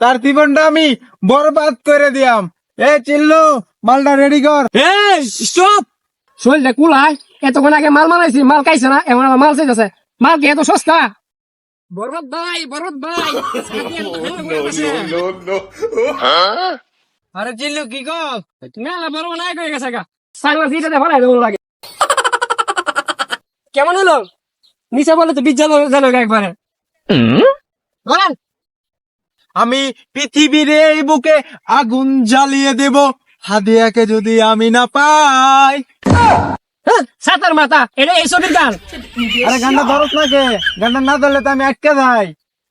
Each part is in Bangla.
তার জীবনটা আমি বরবাদ করে দিয়াম। এ চিল্লু মালটা রেডি কর। এই স্টপ শরীরটা কুলাই এতক্ষণ আগে মাল মালাইছি মাল খাইছে না এমন আমার মাল চাইতেছে। মাল কি এত সস্তা? বরবাদ ভাই বরবাদ ভাই। আরে চিল্লু কি কর মেলা বড় নাই করে গেছে গা। সাংলা সিটাতে ফলাই দেবো লাগে। কেমন হলো? নিচে বলে তো বিজ্জা জানো একবারে। বলেন। আমি পৃথিবীর এই বুকে আগুন জ্বালিয়ে দেব। হাদিয়াকে যদি আমি না পাই। হ্যাঁ, সাতার মাথা এটা এই ছবির গান। আরে গানটা ধরত না কে গানটা না ধরলে তো আমি আটকে যাই।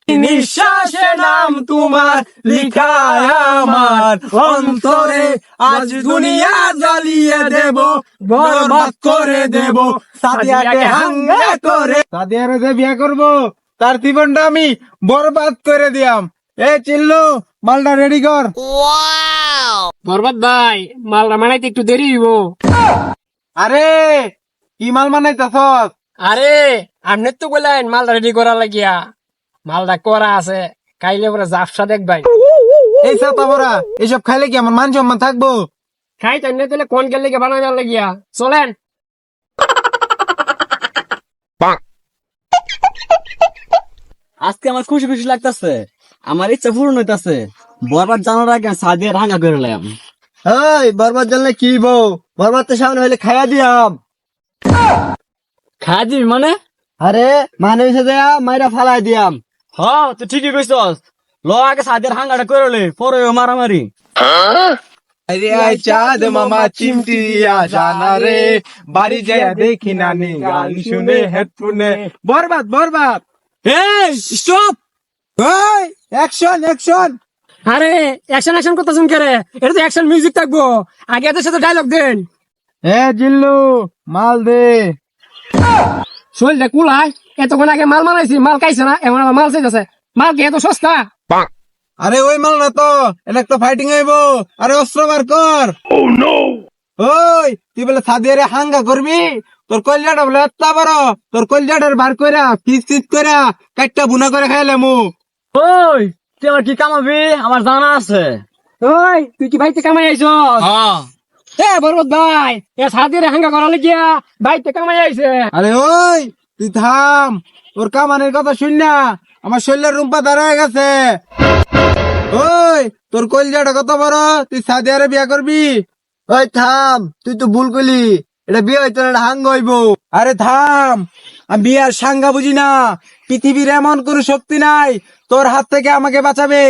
নিঃশ্বাসে নাম তোমার লিখায় আমার। অন্তরে আজ দুনিয়া জ্বালিয়ে দেব বরবাদ করে দেব। সাদিয়াকে হাঙ্গা করে। সাদিয়ারে যে বিয়ে করব তার জীবনটা আমি বরবাদ করে দিয়াম। এ চিল্লু মালটা রেডি কর। বরবাদ ভাই মালটা মানাইতে একটু দেরি হইব। আরে কি মাল মানাইতাছস? আরে আপনি তো বললেন মালটা রেডি করা লাগিয়া। মালটা করা আছে কাইলে পরে জাফসা দেখবাই এই সাতা বড়া এসব খাইলে কি আমার মান সম্মান থাকব? খাই তাই তাহলে কোন গেলে বানাবার লাগিয়া। চলেন। আজকে আমার খুশি খুশি লাগতেছে। আমার ইচ্ছা পূরণ হইতাছে। বরবার জানার আগে সাদিয়া রাঙা করলাম এই বরবাদ জানলে কি বউ? বরবাদ তো সামনে হইলে খাইয়া দিয়াম। খাওয়া দিবি মানে? আরে মানে হইছে দেয়া মাইরা ফালাই দিয়াম। হ তুই ঠিকই কইছস। ল আগে সাদিয়ার হাঙ্গাটা করলে পরে ও মারামারি। আরে আই চাঁদ মামা চিমটি জানা রে। বাড়ি যায় দেখি নানি গান শুনে হেডফোনে। বরবাদ বরবাদ। এই স্টপ অ্যাকশন অ্যাকশন আরে অ্যাকশন অ্যাকশন করতেছেন কে রে? এটা তো অ্যাকশন মিউজিক থাকব। আগে এদের সাথে ডায়লগ দেন। এ জিল্লু মাল দে। শরীরটা কুলাই এতক্ষণ আগে মাল মালাইছি মাল খাইছে না এমন আমার মাল চাইতেছে। মাল কি এত সস্তা। আরে ওই মাল না তো এটা একটা ফাইটিং হইব। আরে অস্ত্র বার কর। ওই তুই বলে সাদিয়ারে হাঙ্গা করবি? তোর কলজাটা বলে এত বড় তোর কলজাটার বার কইরা ফিস ফিস কইরা কাটটা বুনা করে খাইলে মু ওই তুই আমার কি কামাবি? আমার জানা আছে। ওই তুই কি ভাইতে কামাই আইছ হ্যাঁ। এ বরবত ভাই এ সাদিরে হাঙ্গা করা লাগিয়া ভাইতে কামাই আইছে। আরে ওই তুই থাম। তোর কামানের কথা শুন না। আমার শরীরের রুম্পা দাঁড়ায় গেছে। ওই তোর কলজাটা কত বড়? তুই সাদিয়ারে বিয়া করবি? ওই থাম। তুই তো ভুল করলি এটা বিয়ে হইতো না এটা হাঙ্গ হইব। আরে থাম আমি বিয়ার সাঙ্গা বুঝি না। পৃথিবীর এমন কোনো শক্তি নাই তোর হাত থেকে আমাকে বাঁচাবে।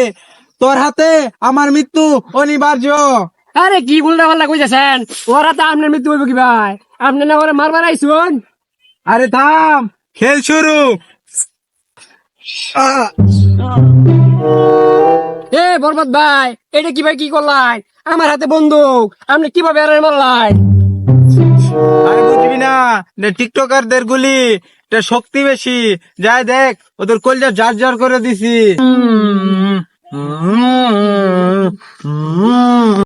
তোর হাতে আমার মৃত্যু অনিবার্য। আরে কি উল্টা পাল্টা কইতেছেন? ওরা তো আপনার মৃত্যু হইব কি ভাই আপনি না ওরা মারবার আইসুন। আরে থাম খেল শুরু। এ বরবাদ ভাই এটা কি ভাই কি করলাই আমার হাতে বন্দুক আপনি কীভাবে আর মারলাই আরে বুঝবি না টিকটকারদের গুলি এটা শক্তি বেশি। যাই দেখ ওদের কলজা জার জার করে দিছি।